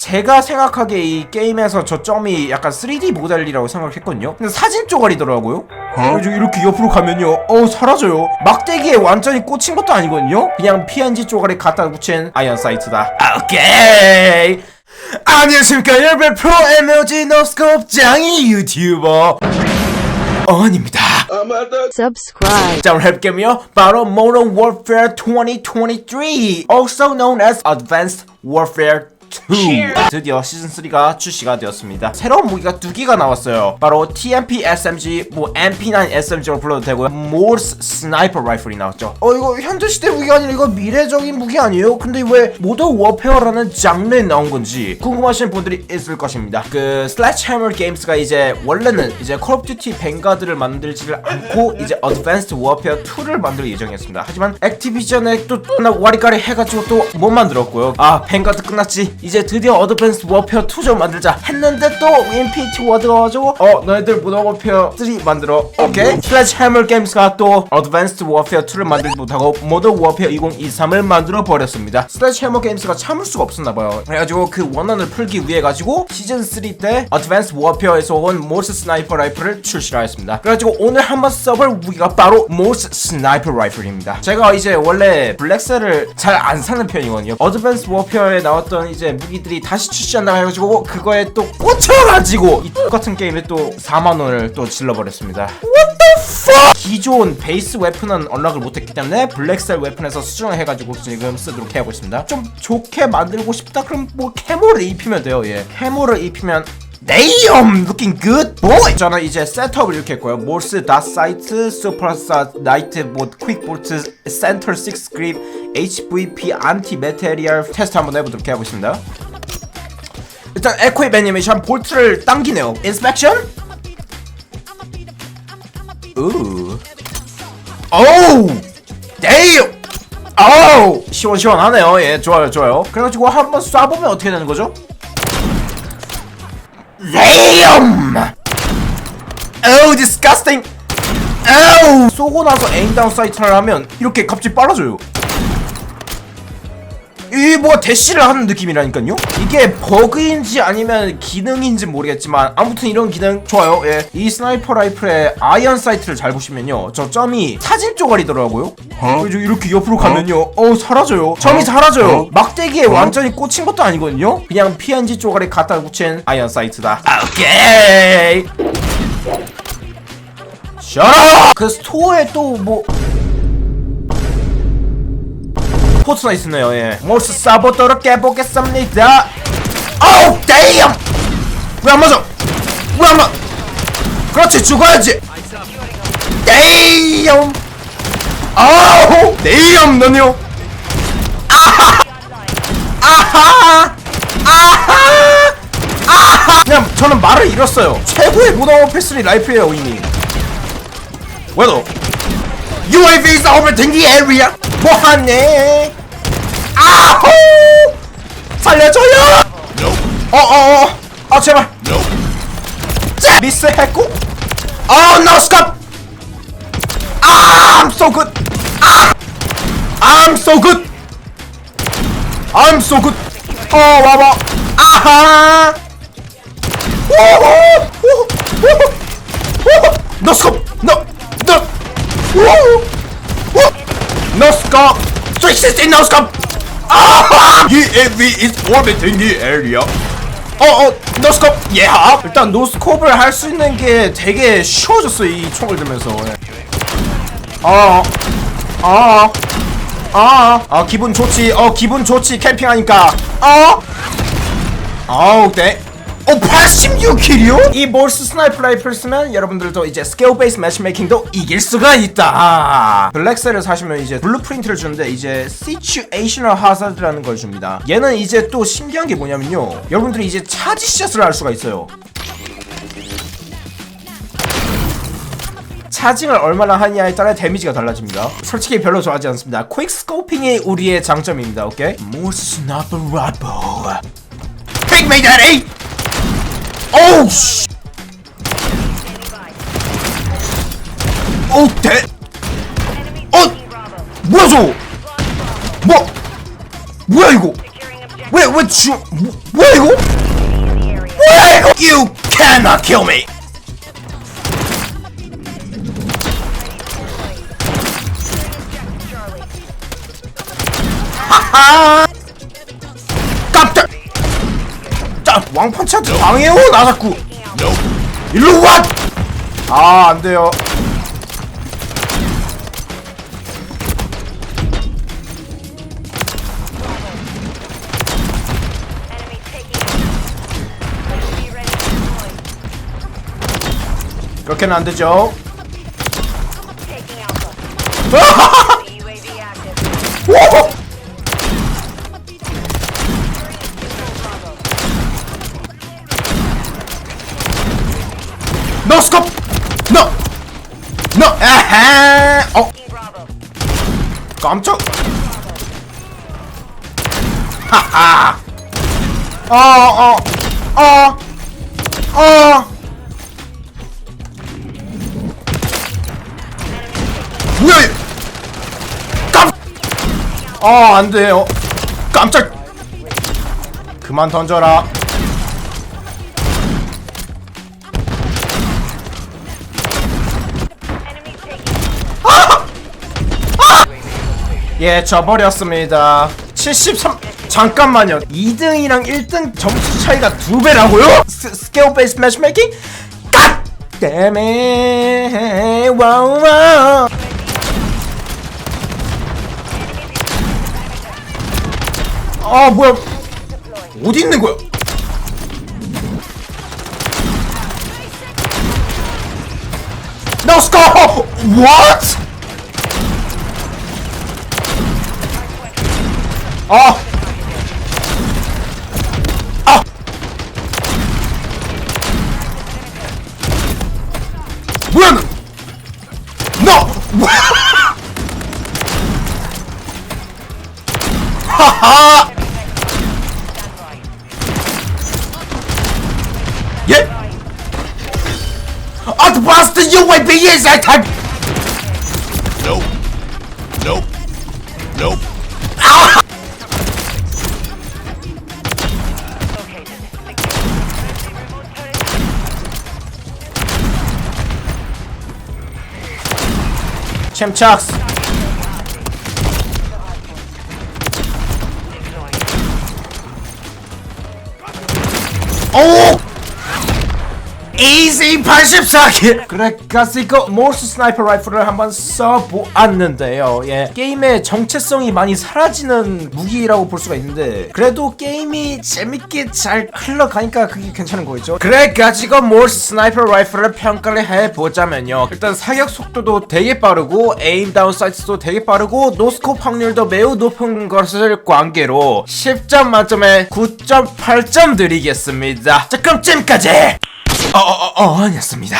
제가 생각하기에 이 게임에서 저 점이 약간 3D 모델이라고 생각했거든요. 근데 사진 쪼가리더라고요. 그래서 이렇게 옆으로 가면요. 어 사라져요. 막대기에 완전히 꽂힌 것도 아니거든요. 그냥 PNG 쪼가리 갖다 붙인 아이언 사이트다. 오케이. 안녕하십니까. 여러분 프로 에너지 노스코프 장이 유튜버 어원입니다. Subscribe, 자 오늘 해볼게요. 바로 Modern Warfare 2023 also known as Advanced Warfare 2 드디어 시즌3가 출시가 되었습니다. 새로운 무기가 두 개가 나왔어요. 바로 TMP SMG 뭐 MP9 SMG로 불러도 되고요. Morse 스나이퍼 라이플이 나왔죠. 어 이거 현재 시대 무기가 아니라 이거 미래적인 무기 아니에요? 근데 왜 모던 워페어라는 장르에 나온 건지 궁금하신 분들이 있을 것입니다. 그 슬래치해머 게임스가 이제 원래는 이제 콜 오브 듀티 뱅가드를 만들지를 않고 이제 어드밴스드 워페어 2를 만들 예정이었습니다. 하지만 액티비전에 또나 와리가리 해가지고 또 못 만들었고요. 아 뱅가드 끝났지 이제 드디어 어드밴스드 워페어 2 좀 만들자 했는데 또 인피니티 워드가 와가지고 어 너희들 모던 워페어 3 만들어. 오케이? 슬래치해머 게임스가 또 어드밴스드 워페어 2를 만들지 못하고 모던 워페어 2023을 만들어 버렸습니다. 슬래치해머 게임스가 참을 수가 없었나봐요. 그래가지고 그 원한을 풀기 위해 가지고 시즌 3 때 어드밴스 워페어에서 온 모스 스나이퍼 라이플을 출시하였습니다. 그래가지고 오늘 한번 써볼 무기가 바로 모스 스나이퍼 라이플입니다. 제가 이제 원래 블랙셀을 잘 안 사는 편이거든요. 어드밴스 워페어에 나왔던 이제 무기들이 다시 출시한다고 해가지고 그거에 또 꽂혀가지고 이 똑같은 게임에 또 4만원을 또 질러버렸습니다 기존 베이스 웨폰은 언락을 못했기 때문에 블랙셀 웨폰에서 수정을 해가지고 지금 쓰도록 해하고 있습니다 좀 좋게 만들고 싶다 그럼 뭐 캐모를 입히면 돼요 예 캐모를 입히면 Damn! Looking good, boy! 저는 이제 셋업을 이렇게 했고요. 몰스, 닷 사이트, 슈퍼사, 나이트, 뭐, 퀵볼트, 센터 6 그립, HVP, 안티 메테리얼 테스트 한번 해보도록 해보겠습니다. 일단 에코입 애니메이션 볼트를 당기네요. 인스펙션? 우. 오우! 데이요! 오우! 시원시원하네요. 예, 좋아요, 좋아요. 그래가지고 한번 쏴보면 어떻게 되는 거죠? Damn! Oh, disgusting! Oh! 쏘고 나서 에임다운 사이트를 하면 이렇게 갑자기 빨라져요. 이 뭐가 대시를 하는 느낌이라니까요? 이게 버그인지 아니면 기능인지 모르겠지만 아무튼 이런 기능 좋아요. 예. 이 스나이퍼 라이플의 아이언 사이트를 잘 보시면요. 저 점이 사진 쪼가리더라고요. 그래서 이렇게 옆으로 가면요. 어 사라져요. 점이 사라져요. 막대기에 완전히 꽂힌 것도 아니거든요. 그냥 PNG 쪼가리 갖다 붙인 아이언 사이트다. 오케이. 셔라! 그 스토어에 또뭐 포트나 있네요. 예. 모스 싸보도록 해보겠습니다. 어우, 데이엄! 왜안 맞아? 왜안 맞? 그렇지, 죽어야지. 데이엄! 아우, 데이엄 너요. 아하, 아하, 아하, 아하. 그냥 저는 말을 잃었어요. 최고의 모던 오피스리 라이프예요, 이미. 왜도? UAVs orbiting the area. 뭐하네? 아호! 살려줘요! 어어 어! 아 제발! 자, 미스했고? 어, no stop! 아, I'm so good! 아! I'm so good! I'm so good! 어, 와봐! 아하! 오호! 오호! 오호! 오호! Scope! No! No! 오호! scope! 360 no scope! 아! UAV is orbiting. 어, 어, no scope! Yeah! 일단 노 스코프를 할수 있는 게 되게 쉬워졌어, 이 총을 들면서. 예. 어, 어, 어, 어, 기분 좋지, 어, 기분 좋지, 캠핑하니까. 어? 어우, 네. 오 86킬이요? 이 몰스 스나이퍼 라이플 쓰면 여러분들도 이제 스케일 베이스 매치메이킹도 이길 수가 있다 블랙셀을 사시면 이제 블루프린트를 주는데 이제 시츄에이셔널 하자드라는 걸 줍니다 얘는 이제 또 신기한 게 뭐냐면요 여러분들이 이제 차지샷을 할 수가 있어요 차징을 얼마나 하냐에 따라 데미지가 달라집니다. 솔직히 별로 좋아하지 않습니다. 퀵 스코핑이 우리의 장점입니다. 오케이? 모스 스나이퍼 라이플 빅 메이다리 오우 씨 오, 대. 어, 뭐야 저거? 뭐? 뭐야 이거? 왜, 왜 주, 뭐, 뭐야 이거? You cannot kill me. 하하. 자, 왕펀치한테 당해요, 나 자꾸. 일로 와. 아, 안 돼요. Enemy taking Be ready to deploy. 그렇게는 안 되죠. 깜짝! 하하! 어, 어, 어, 어! 뭐야! 이- 깜! 아, 안 돼요. 깜짝! 그만 던져라. 예, 져버렸습니다. 73. 잠깐만요. 2등이랑 1등 점수 차이가 두 배라고요? 스케일 베이스 매치메이킹? 갓! 때문에 와우 와우. 아, 뭐야? 어디 있는 거야? No score! What? 아! 아! 뭐야 너! 너! 뭐야! 하하! 예? Advanced UAV is a type! Nope. Nope. Nope. Chimchaks. Oh! 이지 84킬! 그래가지고 모스 스나이퍼 라이플을 한번 써보았는데요. 예 게임의 정체성이 많이 사라지는 무기라고 볼 수가 있는데 그래도 게임이 재밌게 잘 흘러가니까 그게 괜찮은 거겠죠? 그래 가지고 모스 스나이퍼 라이플을 평가를 해보자면요. 일단 사격 속도도 되게 빠르고 에임 다운 사이트도 되게 빠르고 노스코프 확률도 매우 높은 것을 관계로 10점 만점에 9.8점 드리겠습니다. 자 그럼 지금까지! 어 어 어 어, 아니었습니다